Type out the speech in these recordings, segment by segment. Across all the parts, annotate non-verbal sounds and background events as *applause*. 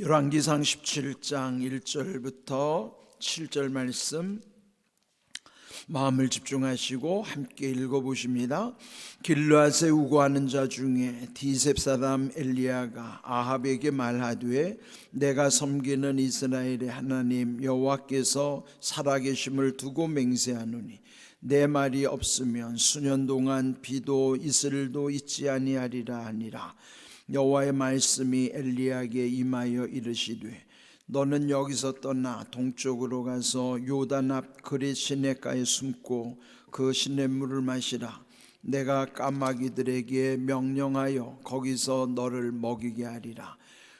열왕기상 17장 1절부터 7절 말씀 마음을 집중하시고 함께 읽어보십니다. 길르앗에 우고하는 자 중에 디셉 사람 엘리야가 아합에게 말하되 내가 섬기는 이스라엘의 하나님 여호와께서 살아계심을 두고 맹세하노니 내 말이 없으면 수년 동안 비도 이슬도 있지 아니하리라 하니라 여호와의 말씀이 엘리야에게 임하여 이르시되 너는 여기서 떠나 동쪽으로 가서 요단 앞 그리 시내가에 숨고 그 시냇물을 마시라. 내가 까마귀들에게 명령하여 거기서 너를 먹이게 하리라.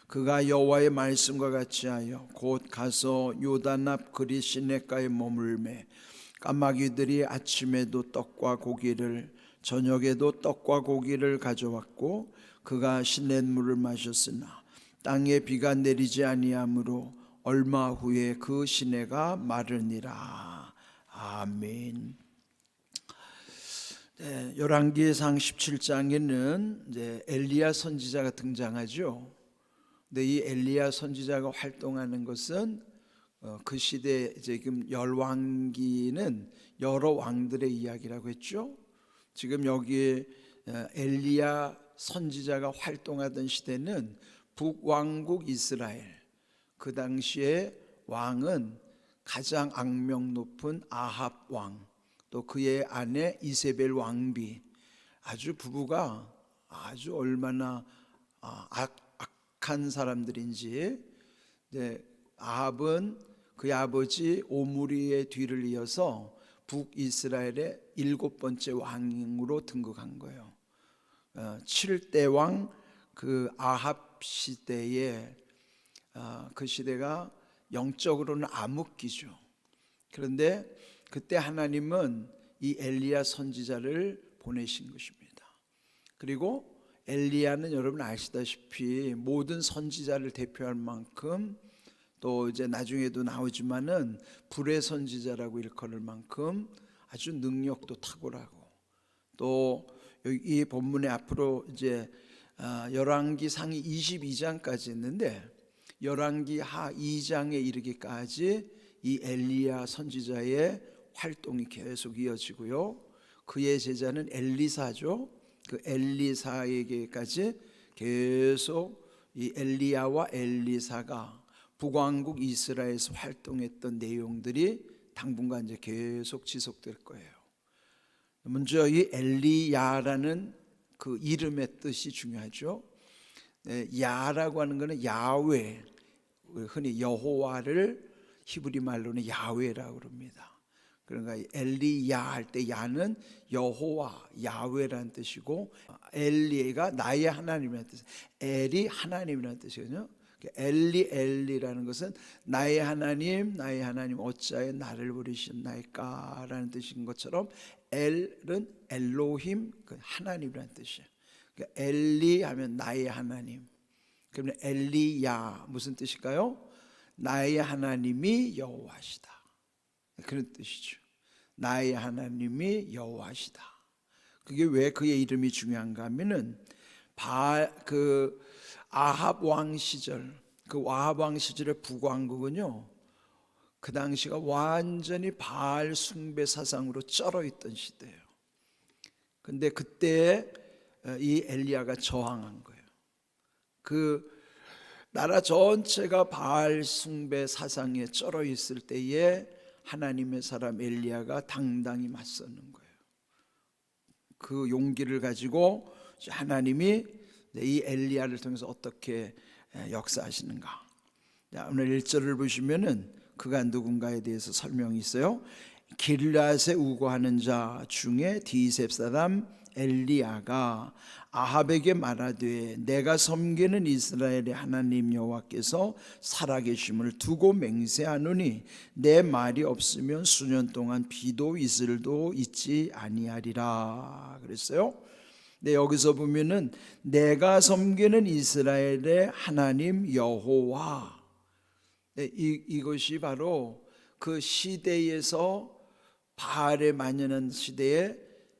그가 여호와의 말씀과 같이 하여 곧 가서 요단 앞 그리 시내가에 머물매 까마귀들이 아침에도 떡과 고기를 저녁에도 떡과 고기를 가져왔고 그가 시냇물을 마셨으나 땅에 비가 내리지 아니하므로 얼마 후에 그 시내가 마르니라. 아멘. 네, 열왕기상 17장에는 이제 엘리야 선지자가 등장하죠. 근데 이 엘리야 선지자가 활동하는 것은 어, 그 시대 지금 열왕기는 여러 왕들의 이야기라고 했죠. 지금 여기 엘리야 선지자가 활동하던 시대는 북왕국 이스라엘. 그 당시에 왕은 가장 악명 높은 아합 왕, 또 그의 아내 이세벨 왕비. 아주 부부가 아주 얼마나 아, 악, 악한 사람들인지. 네, 아합은 그의 아버지 오므리의 뒤를 이어서 북이스라엘의 일곱 번째 왕으로 등극한 거예요. 7대 왕그 아합 시대에 어, 그 시대가 영적으로는 암흑기죠. 그런데 그때 하나님은 이 엘리야 선지자를 보내신 것입니다. 그리고 엘리야는 여러분 아시다시피 모든 선지자를 대표할 만큼 또 이제 나중에도 나오지만은 불의 선지자라고 일컬을 만큼 아주 능력도 탁월하고 또 이 본문의 앞으로 이제 아, 열왕기 상이 22장까지 있는데 열왕기 하 2장에 이르기까지 이 엘리야 선지자의 활동이 계속 이어지고요. 그의 제자는 엘리사죠. 그 엘리사에게까지 계속 이 엘리야와 엘리사가 북왕국 이스라엘에서 활동했던 내용들이 당분간 이제 계속 지속될 거예요. 먼저 이 엘리야라는 그 이름의 뜻이 중요하죠. 네, 야라고 하는 것은 야훼, 흔히 여호와를 히브리 말로는 야훼라고 그럽니다. 그러니까 엘리야 할 때 야는 여호와 야훼라는 뜻이고 엘리가 나의 하나님이라는 뜻. 엘이 하나님이라는 뜻이거든요. 엘리 엘리라는 것은 나의 하나님 나의 하나님 어찌하여 나를 부르셨나이까라는 뜻인 것처럼 엘은 엘로힘 그 하나님이라는 뜻이에요. 그러니까 엘리 하면 나의 하나님. 그러면 엘리야 무슨 뜻일까요? 나의 하나님이 여호와시다. 그런 뜻이죠. 나의 하나님이 여호와시다. 그게 왜 그의 이름이 중요한가 하면은 바그 아합 왕 시절 그 아합 왕 시절의 북왕국은요. 그 당시가 완전히 바알 숭배 사상으로 쩔어 있던 시대예요. 근데 그때 이 엘리야가 저항한 거예요. 그 나라 전체가 바알 숭배 사상에 쩔어 있을 때에 하나님의 사람 엘리야가 당당히 맞서는 거예요. 그 용기를 가지고 하나님이 이 엘리야를 통해서 어떻게 역사하시는가. 오늘 1절을 보시면은 그가 누군가에 대해서 설명이 있어요. 길라세 우고하는 자 중에 디셉 사람 엘리야가 아합에게 말하되 내가 섬기는 이스라엘의 하나님 여호와께서 살아계심을 두고 맹세하노니 내 말이 없으면 수년 동안 비도 이슬도 있지 아니하리라 그랬어요. 네, 여기서 보면은 내가 섬기는 이스라엘의 하나님 여호와 네, 이, 이것이 바로 그 시대에서 바알에 만연한 시대에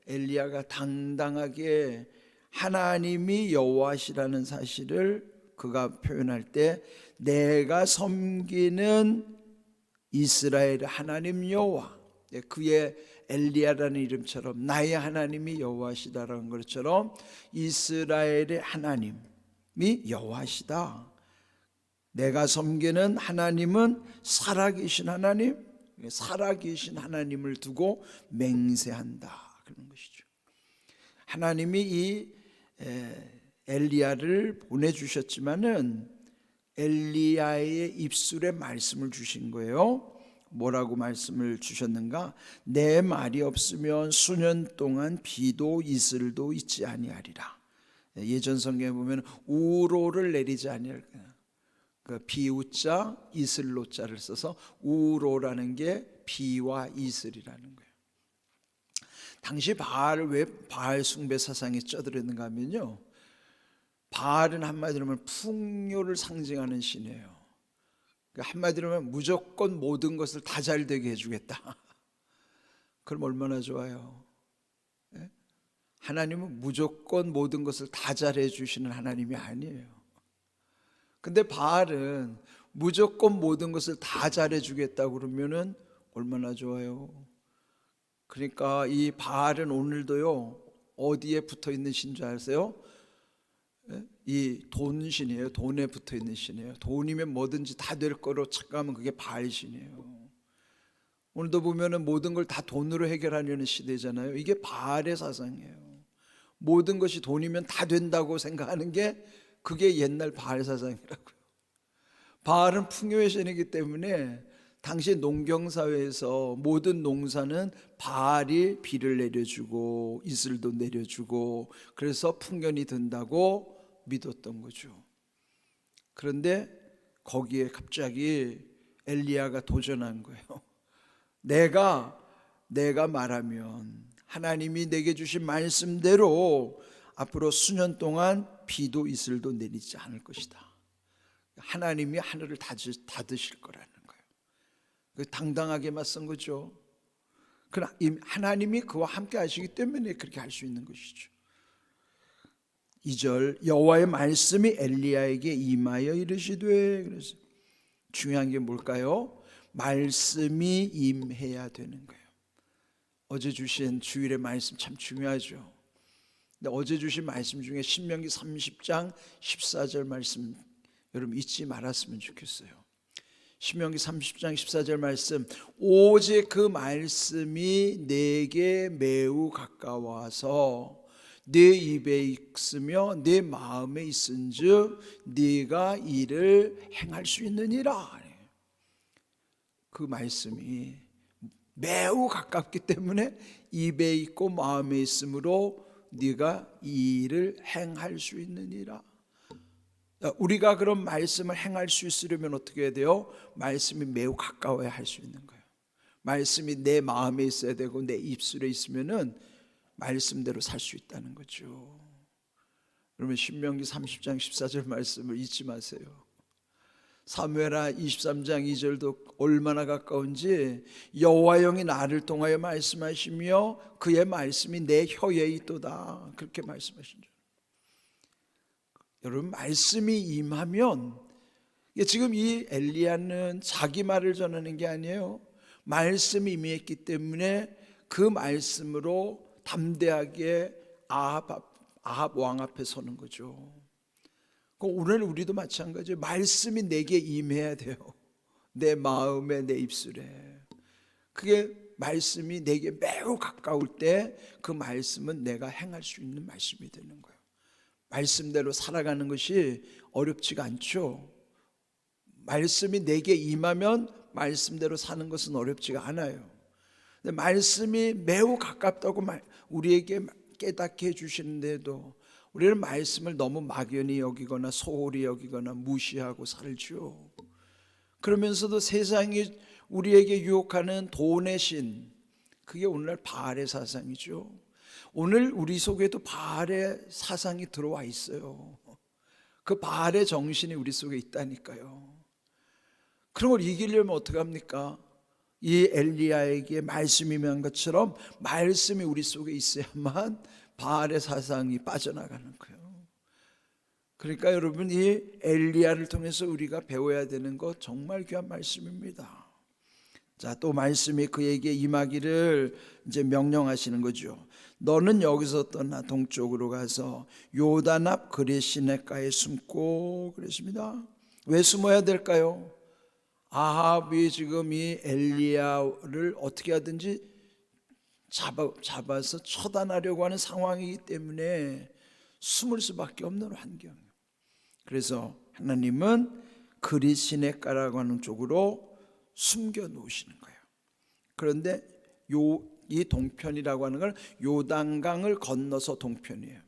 엘리야가 당당하게 하나님이 여호와시라는 사실을 그가 표현할 때 내가 섬기는 이스라엘 하나님 여호와 예, 그의 엘리야라는 이름처럼 나의 하나님이 여호와시다라는 것처럼 이스라엘의 하나님이 여호와시다. 내가 섬기는 하나님은 살아계신 하나님, 살아계신 하나님을 두고 맹세한다 그런 것이죠. 하나님이 이 에, 엘리야를 보내주셨지만은 엘리야의 입술에 말씀을 주신 거예요. 뭐라고 말씀을 주셨는가? 내 말이 없으면 수년 동안 비도 이슬도 있지 아니하리라. 예전 성경에 보면 우로를 내리지 아니할 그 비우자 이슬로자를 써서 우로라는 게 비와 이슬이라는 거예요. 당시 바알을 왜 바알 숭배 사상에 쩌들었는가 하면요. 바알은 한마디로 하면 풍요를 상징하는 신이에요. 그러니까 한마디로 하면 무조건 모든 것을 다 잘 되게 해주겠다. *laughs* 그럼 얼마나 좋아요. 예? 하나님은 무조건 모든 것을 다 잘해 주시는 하나님이 아니에요. 근데 바알은 무조건 모든 것을 다 잘해 주겠다 그러면은 얼마나 좋아요. 그러니까 이 바알은 오늘도요 어디에 붙어 있는 신줄 아세요? 예? 이 돈신이에요. 돈에 붙어 있는 신이에요. 돈이면 뭐든지 다 될 거로 착각하면 그게 바알 신이에요. 오늘도 보면은 모든 걸 다 돈으로 해결하려는 시대잖아요. 이게 바알의 사상이에요. 모든 것이 돈이면 다 된다고 생각하는 게 그게 옛날 바알 사상이라고요. 바알은 풍요의 신이기 때문에 당시 농경 사회에서 모든 농사는 바알이 비를 내려주고 이슬도 내려주고 그래서 풍년이 든다고 믿었던 거죠. 그런데 거기에 갑자기 엘리야가 도전한 거예요. 내가 내가 말하면 하나님이 내게 주신 말씀대로 앞으로 수년 동안 비도 이슬도 내리지 않을 것이다. 하나님이 하늘을 닫으- 닫으실 거라는 거예요. 그 당당하게 맞선 거죠. 그러나 이 하나님이 그와 함께 하시기 때문에 그렇게 할 수 있는 것이죠. 2절 여호와의 말씀이 엘리야에게 임하여 이르시되 그래서 중요한 게 뭘까요? 말씀이 임해야 되는 거예요. 어제 주신 주일의 말씀 참 중요하죠. 근데 어제 주신 말씀 중에 신명기 30장 14절 말씀 여러분 잊지 말았으면 좋겠어요. 신명기 30장 14절 말씀 오직 그 말씀이 내게 매우 가까워서 내 입에 있으며 내 마음에 있은즉 네가 이를 행할 수 있느니라. 그 말씀이 매우 가깝기 때문에 입에 있고 마음에 있으므로 네가 이 일을 행할 수 있느니라. 자, 우리가 그런 말씀을 행할 수 있으려면 어떻게 해야 돼요? 말씀이 매우 가까워야 할 수 있는 거예요. 말씀이 내 마음에 있어야 되고 내 입술에 있으면은 말씀대로 살 수 있다는 거죠. 그러면 신명기 30장 14절 말씀을 잊지 마세요. 사무엘하 23장 2절도 얼마나 가까운지 여호와 영이 나를 통하여 말씀하시며 그의 말씀이 내 혀에 있도다 그렇게 말씀하신 줄. 여러분 말씀이 임하면 지금 이 엘리야는 자기 말을 전하는 게 아니에요. 말씀이 임했기 때문에 그 말씀으로 담대하게 아합, 앞- 아합 왕 앞에 서는 거죠. 그 오늘 우리도 마찬가지예요. 말씀이 내게 임해야 돼요. 내 마음에 내 입술에. 그게 말씀이 내게 매우 가까울 때 그 말씀은 내가 행할 수 있는 말씀이 되는 거예요. 말씀대로 살아가는 것이 어렵지가 않죠. 말씀이 내게 임하면 말씀대로 사는 것은 어렵지가 않아요. 말씀이 매우 가깝다고 말- 우리에게 깨닫게 해주시는데도 우리는 말씀을 너무 막연히 여기거나 소홀히 여기거나 무시하고 살죠. 그러면서도 세상이 우리에게 유혹하는 돈의 신, 그게 오늘날 바알의 사상이죠. 오늘 우리 속에도 바알의 사상이 들어와 있어요. 그 바알의 정신이 우리 속에 있다니까요. 그런 걸 이기려면 어떻게 합니까? 이 엘리야에게 말씀이 임한 것처럼 말씀이 우리 속에 있어야만 바알의 사상이 빠져나가는 거예요. 그러니까 여러분 이 엘리야를 통해서 우리가 배워야 되는 것 정말 귀한 말씀입니다. 자, 또 말씀이 그에게 임하기를 이제 명령하시는 거죠. 너는 여기서 떠나 동쪽으로 가서 요단 앞 그리 시내가에 숨고 그랬습니다. 왜 숨어야 될까요? 아합이 지금 이 엘리야를 어떻게 하든지 잡아, 잡아서 처단하려고 하는 상황이기 때문에 숨을 수밖에 없는 환경이에요. 그래서 하나님은 그리 시내가라고 하는 쪽으로 숨겨 놓으시는 거예요. 그런데 요 이 동편이라고 하는 걸 요단강을 건너서 동편이에요.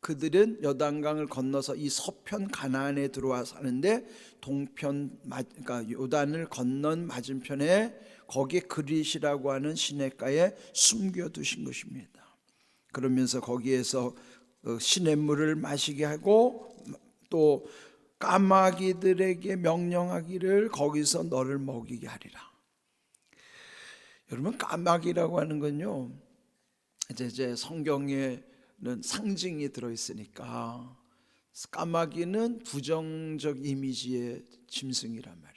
그들은 요단강을 건너서 이 서편 가나안에 들어와 사는데 동편 맞- 그러니까 요단을 건넌 맞은편에 거기에 그릿이라고 하는 시냇가에 숨겨 두신 것입니다. 그러면서 거기에서 어, 시냇물을 마시게 하고 또 까마귀들에게 명령하기를 거기서 너를 먹이게 하리라. 여러분 까마귀라고 하는 건요. 이제 이제 성경에는 상징이 들어 있으니까 까마귀는 부정적 이미지의 짐승이란 말이에요.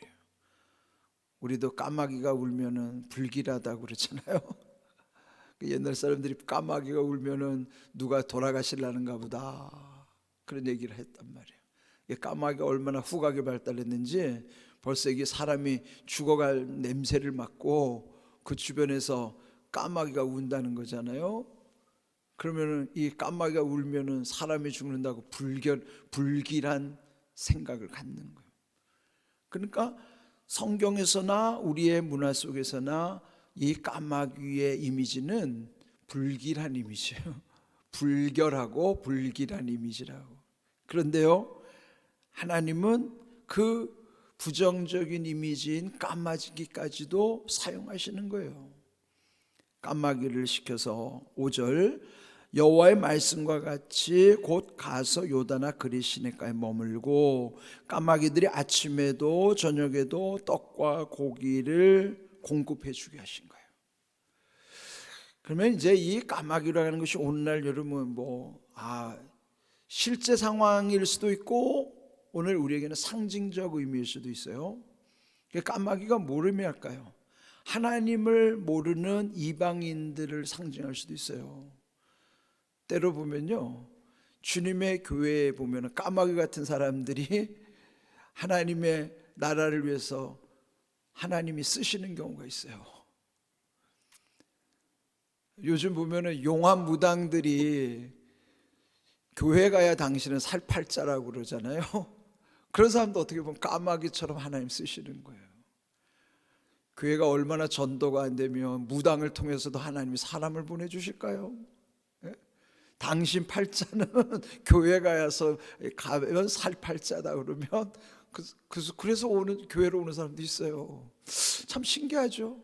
우리도 까마귀가 울면은 불길하다고 그러잖아요. *laughs* 그 옛날 사람들이 까마귀가 울면은 누가 돌아가실라는가 보다 그런 얘기를 했단 말이에요. 이 까마귀가 얼마나 후각이 발달했는지 벌써 이게 사람이 죽어갈 냄새를 맡고 그 주변에서 까마귀가 운다는 거잖아요. 그러면은 이 까마귀가 울면은 사람이 죽는다고 불결 불길한 생각을 갖는 거예요. 그러니까 성경에서나 우리의 문화 속에서나 이 까마귀의 이미지는 불길한 이미지예요. *laughs* 불결하고 불길한 이미지라고. 그런데요, 하나님은 그 부정적인 이미지인 까마귀까지도 사용하시는 거예요. 까마귀를 시켜서 5절 여호와의 말씀과 같이 곧 가서 요다나 그리 시내가에 머물고 까마귀들이 아침에도 저녁에도 떡과 고기를 공급해 주게 하신 거예요. 그러면 이제 이 까마귀라는 것이 오늘날 여러분 뭐아 실제 상황일 수도 있고 오늘 우리에게는 상징적 의미일 수도 있어요. 까마귀가 뭘 의미할까요? 하나님을 모르는 이방인들을 상징할 수도 있어요. 때로 보면요. 주님의 교회에 보면 까마귀 같은 사람들이 *laughs* 하나님의 나라를 위해서 하나님이 쓰시는 경우가 있어요. 요즘 보면은 용한 무당들이 교회 가야 당신은 살팔자라고 그러잖아요. *laughs* 그런 사람도 어떻게 보면 까마귀처럼 하나님 쓰시는 거예요. 교회가 얼마나 전도가 안 되면 무당을 통해서도 하나님이 사람을 보내주실까요? 예? 당신 팔자는 *laughs* 교회 가서 가면 살 팔자다 그러면 그, 그- 그래서 오는 교회로 오는 사람도 있어요. 참 신기하죠.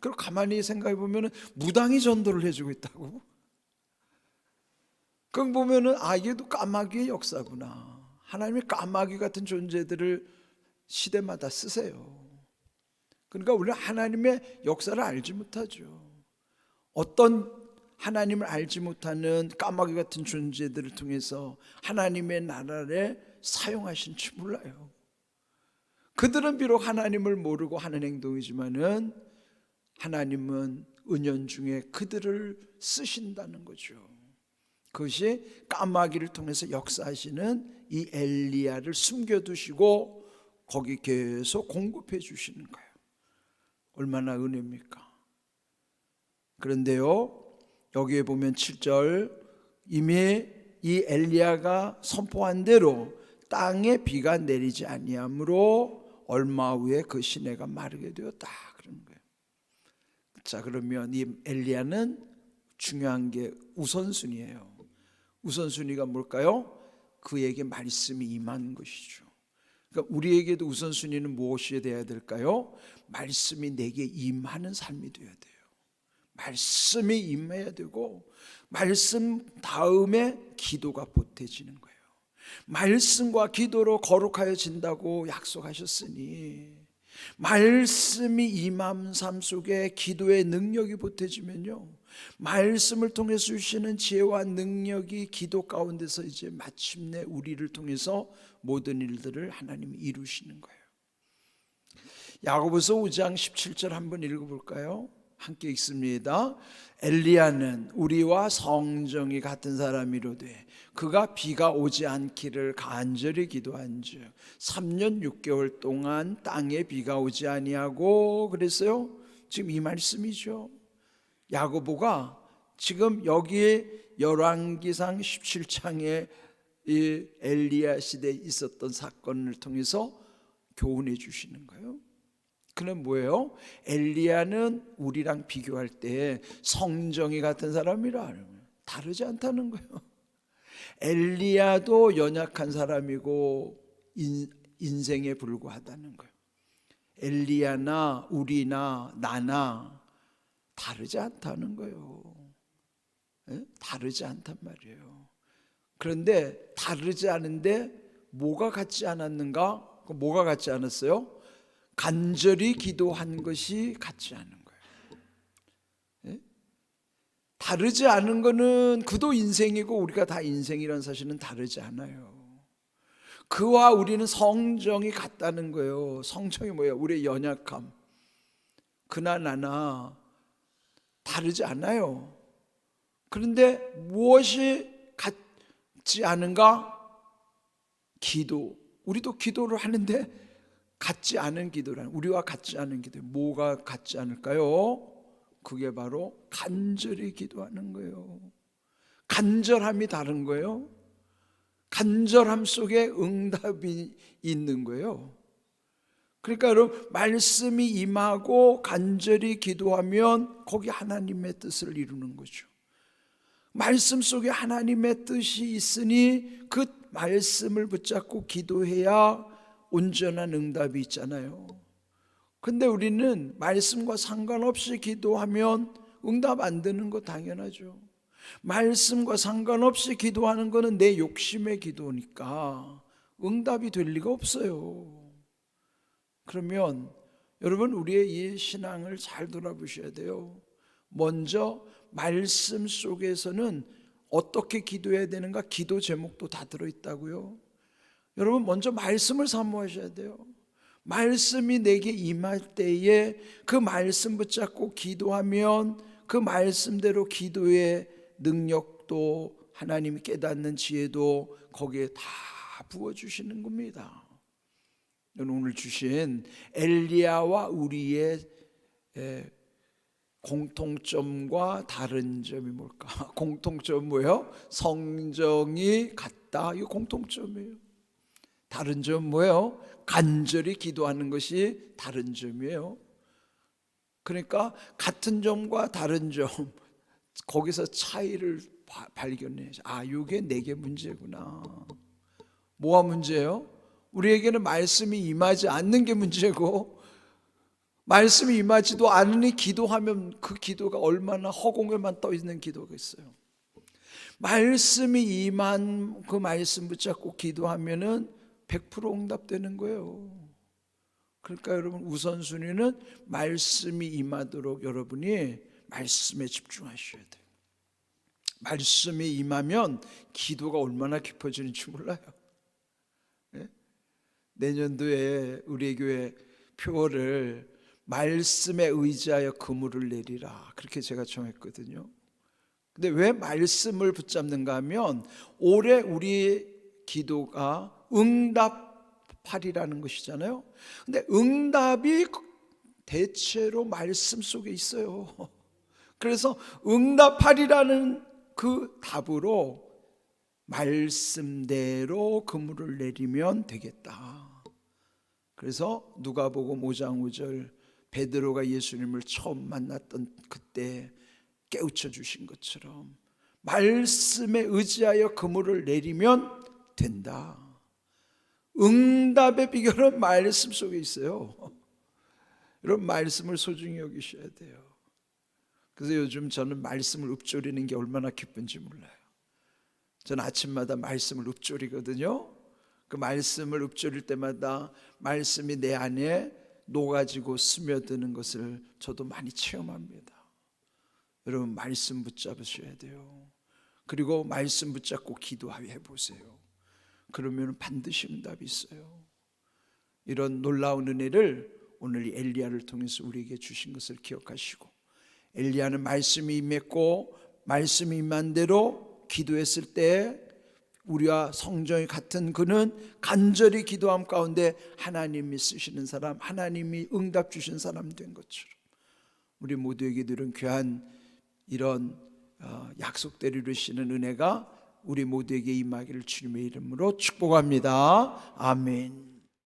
그리고 가만히 생각해 보면은 무당이 전도를 해주고 있다고. 그럼 보면은 아 이게도 까마귀의 역사구나. 하나님이 까마귀 같은 존재들을 시대마다 쓰세요. 그러니까 우리는 하나님의 역사를 알지 못하죠. 어떤 하나님을 알지 못하는 까마귀 같은 존재들을 통해서 하나님의 나라를 사용하신지 몰라요. 그들은 비록 하나님을 모르고 하는 행동이지만은 하나님은 은연 중에 그들을 쓰신다는 거죠. 그것이 까마귀를 통해서 역사하시는 이 엘리야를 숨겨두시고 거기 계속 공급해 주시는 거예요. 얼마나 은혜입니까? 그런데요, 여기에 보면 7절 이미 이 엘리야가 선포한 대로 땅에 비가 내리지 아니하므로 얼마 후에 그 시내가 마르게 되었다 그런 거예요. 자 그러면 이 엘리야는 중요한 게 우선순위예요. 우선순위가 뭘까요? 그에게 말씀이 임한 것이죠. 그러니까 우리에게도 우선순위는 무엇이 되어야 될까요? 말씀이 내게 임하는 삶이 되어야 돼요. 말씀이 임해야 되고 말씀 다음에 기도가 보태지는 거예요. 말씀과 기도로 거룩하여진다고 약속하셨으니 말씀이 임함 삶 속에 기도의 능력이 보태지면요 말씀을 통해서 주시는 지혜와 능력이 기도 가운데서 이제 마침내 우리를 통해서 모든 일들을 하나님이 이루시는 거예요. 야고보서 5장 17절 한번 읽어 볼까요? 함께 읽습니다. 엘리야는 우리와 성정이 같은 사람이로되 그가 비가 오지 않기를 간절히 기도한즉 3년 6개월 동안 땅에 비가 오지 아니하고 그랬어요. 지금 이 말씀이죠. 야고보가 지금 여기에 열왕기상 17장에 이 엘리야 시대에 있었던 사건을 통해서 교훈해 주시는 거예요. 그는 뭐예요? 엘리야는 우리랑 비교할 때 성정이 같은 사람이라 다르지 않다는 거예요. 엘리야도 연약한 사람이고 인, 인생에 불과하다는 거예요. 엘리야나 우리나 나나 다르지 않다는 거예요. 예? 다르지 않단 말이에요. 그런데 다르지 않은데 뭐가 같지 않았는가? 그 뭐가 같지 않았어요? 간절히 기도한 것이 같지 않은 거예요. 예? 다르지 않은 거는 그도 인생이고 우리가 다 인생이라는 사실은 다르지 않아요. 그와 우리는 성정이 같다는 거예요. 성정이 뭐예요? 우리의 연약함. 그나 나나 다르지 않아요. 그런데 무엇이 같지 않은가? 기도. 우리도 기도를 하는데 같지 않은 기도란 우리와 같지 않은 기도. 뭐가 같지 않을까요? 그게 바로 간절히 기도하는 거예요. 간절함이 다른 거예요. 간절함 속에 응답이 있는 거예요. 그러니까 여러분 말씀이 임하고 간절히 기도하면 거기 하나님의 뜻을 이루는 거죠. 말씀 속에 하나님의 뜻이 있으니 그 말씀을 붙잡고 기도해야 온전한 응답이 있잖아요. 근데 우리는 말씀과 상관없이 기도하면 응답 안 되는 거 당연하죠. 말씀과 상관없이 기도하는 거는 내 욕심의 기도니까 응답이 될 리가 없어요. 그러면 여러분 우리의 이 신앙을 잘 돌아보셔야 돼요. 먼저 말씀 속에서는 어떻게 기도해야 되는가 기도 제목도 다 들어 있다고요. 여러분 먼저 말씀을 사모하셔야 돼요. 말씀이 내게 임할 때에 그 말씀 붙잡고 기도하면 그 말씀대로 기도의 능력도 하나님이 깨닫는 지혜도 거기에 다 부어 주시는 겁니다. 오늘 주신 엘리야와 우리의 공통점과 다른 점이 뭘까? *laughs* 공통점 뭐예요? 성정이 같다. 이거 공통점이에요. 다른 점 뭐예요? 간절히 기도하는 것이 다른 점이에요. 그러니까 같은 점과 다른 점 거기서 차이를 발견해야죠. 아, 이게 내게 문제구나. 뭐가 문제예요? 우리에게는 말씀이 임하지 않는 게 문제고 말씀이 임하지도 않으니 기도하면 그 기도가 얼마나 허공에만 떠 있는 기도가 있어요. 말씀이 임한 그 말씀 붙잡고 기도하면은 100% 응답되는 거예요. 그러니까 여러분 우선순위는 말씀이 임하도록 여러분이 말씀에 집중하셔야 돼요. 말씀이 임하면 기도가 얼마나 깊어지는지 몰라요. 네? 내년도에 우리 교회 표어를 말씀에 의지하여 그물을 내리라 그렇게 제가 정했거든요. 근데 왜 말씀을 붙잡는가 하면 올해 우리 기도가 응답하리라는 것이잖아요. 근데 응답이 대체로 말씀 속에 있어요. *laughs* 그래서 응답하리라는 그 답으로 말씀대로 그물을 내리면 되겠다. 그래서 누가복음 5장 5절 베드로가 예수님을 처음 만났던 그때 깨우쳐 주신 것처럼 말씀에 의지하여 그물을 내리면 된다. 응답의 비결은 말씀 속에 있어요. 이런 말씀을 소중히 여기셔야 돼요. 그래서 요즘 저는 말씀을 읊조리는 게 얼마나 기쁜지 몰라요. 저는 아침마다 말씀을 읊조리거든요. 그 말씀을 읊조릴 때마다 말씀이 내 안에 녹아지고 스며드는 것을 저도 많이 체험합니다. 여러분 말씀 붙잡으셔야 돼요. 그리고 말씀 붙잡고 기도해 보세요. 그러면 반드시 응답이 있어요. 이런 놀라운 은혜를 오늘 이 엘리야를 통해서 우리에게 주신 것을 기억하시고 엘리야는 말씀이 임했고 말씀이 임한 대로 기도했을 때 우리와 성정이 같은 그는 간절히 기도함 가운데 하나님이 쓰시는 사람, 하나님이 응답 주신 사람 된 것처럼 우리 모두에게 들은 귀한 이런 어, 약속대로 이루시는 은혜가 우리 모두에게 임하기를 주님의 이름으로 축복합니다. 아멘.